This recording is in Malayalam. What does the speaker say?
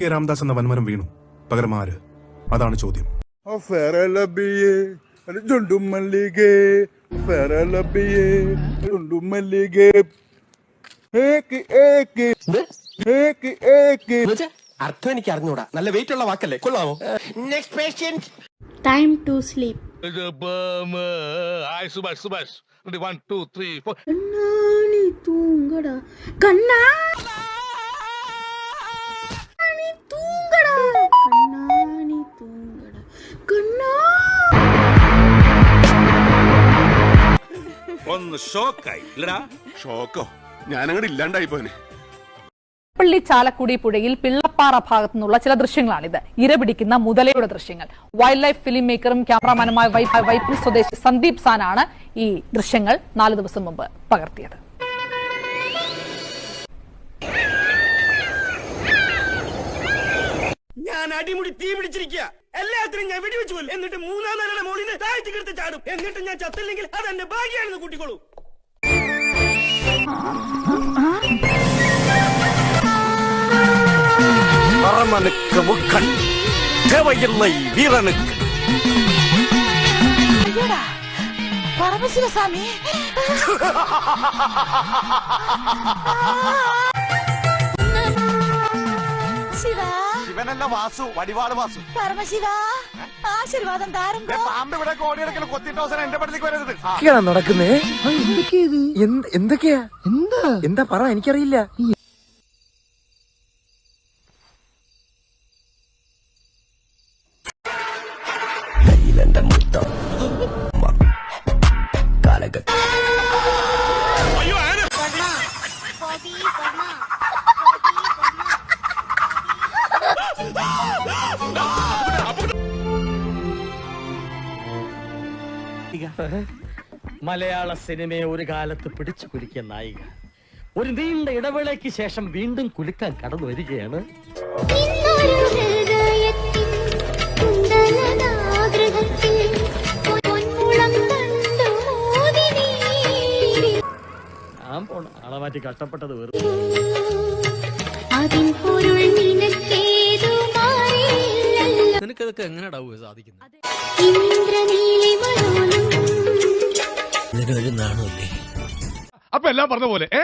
കെ രാംദാസ് എന്ന വൻമരം വീണു. പകരം ആര്? അതാണ് ചോദ്യം. അർത്ഥം എനിക്ക് അറിഞ്ഞൂടാ. നല്ല വെയിറ്റ് ഉള്ള വാക്കല്ലേ? കൊള്ളാമോ next patient Time to sleep. Subhash തൂങ്ങടാ Subhash. ഒന്ന് ഷോക്കായി. ഇല്ലടാ. ഷോക്കോ? ഞാനങ്ങോട്ട് ഇല്ലാണ്ടായി പോനെ പള്ളി ചാലക്കുടി പുഴയിൽ പിള്ളപ്പാറ ഭാഗത്തു നിന്നുള്ള ചില ദൃശ്യങ്ങളാണിത്. ഇരപിടിക്കുന്ന മുതലയുടെ ദൃശ്യങ്ങൾ. വൈൽഡ് ലൈഫ് ഫിലിം മേക്കറും ക്യാമറാമാനുമായ വൈ- വൈപ്പിൻ സ്വദേശി സന്ദീപ് സാനാണ് ഈ ദൃശ്യങ്ങൾ നാല് ദിവസം മുമ്പ് പകർത്തിയത്. ഞാൻ അടിമുടി തീ പിടിച്ചിരിക്കുക എല്ലാത്തിനും ഞാൻ വെടിവെച്ചു കൊല്ലും എന്നിട്ട് മൂന്നാം നിലയുടെ മോളിൽ നിന്ന് താഴ്ത്തി കിടത്ത് ചാടും എന്നിട്ട് ഞാൻ ചത്തില്ലെങ്കിൽ അത് എന്റെ ഭാഗ്യാണെന്ന് കൂട്ടിക്കോളൂ அரமனுக்கு முக்கண் தேவையில்லை வீரனுக்கு പരമശിവസ്വാമി ശിവനല്ല വാസു വടിവാൾ വാസു. പരമശിവ ആശീർവാദം താരുമ്പോ പാമ്പ് ഇവിടെ കോടിയെടുക്കൽ കൊത്തിയിട്ട് അവസരം എന്റെ പടത്തേക്ക് വരരുത്. നടക്കുന്നേ? എന്തൊക്കെയാ? എന്താ? എന്താ പറ എനിക്കറിയില്ല. മലയാള സിനിമയെ ഒരു കാലത്ത് പിടിച്ചു കുലുക്കിയ നായിക. ഒരു നീണ്ട ഇടവേളയ്ക്ക് ശേഷം വീണ്ടും കുലുക്കാൻ കടന്നു വരികയാണ്. ഞാൻ പോണ ആളെ മാറ്റി കഷ്ടപ്പെട്ടത് വെറുതെ. അതിൻ മാറിയില്ലല്ലോ എങ്ങനെ എങ്ങനെയാ സാധിക്കുന്നത് അപ്പൊ എല്ലാം പറഞ്ഞ പോലെ ഏ?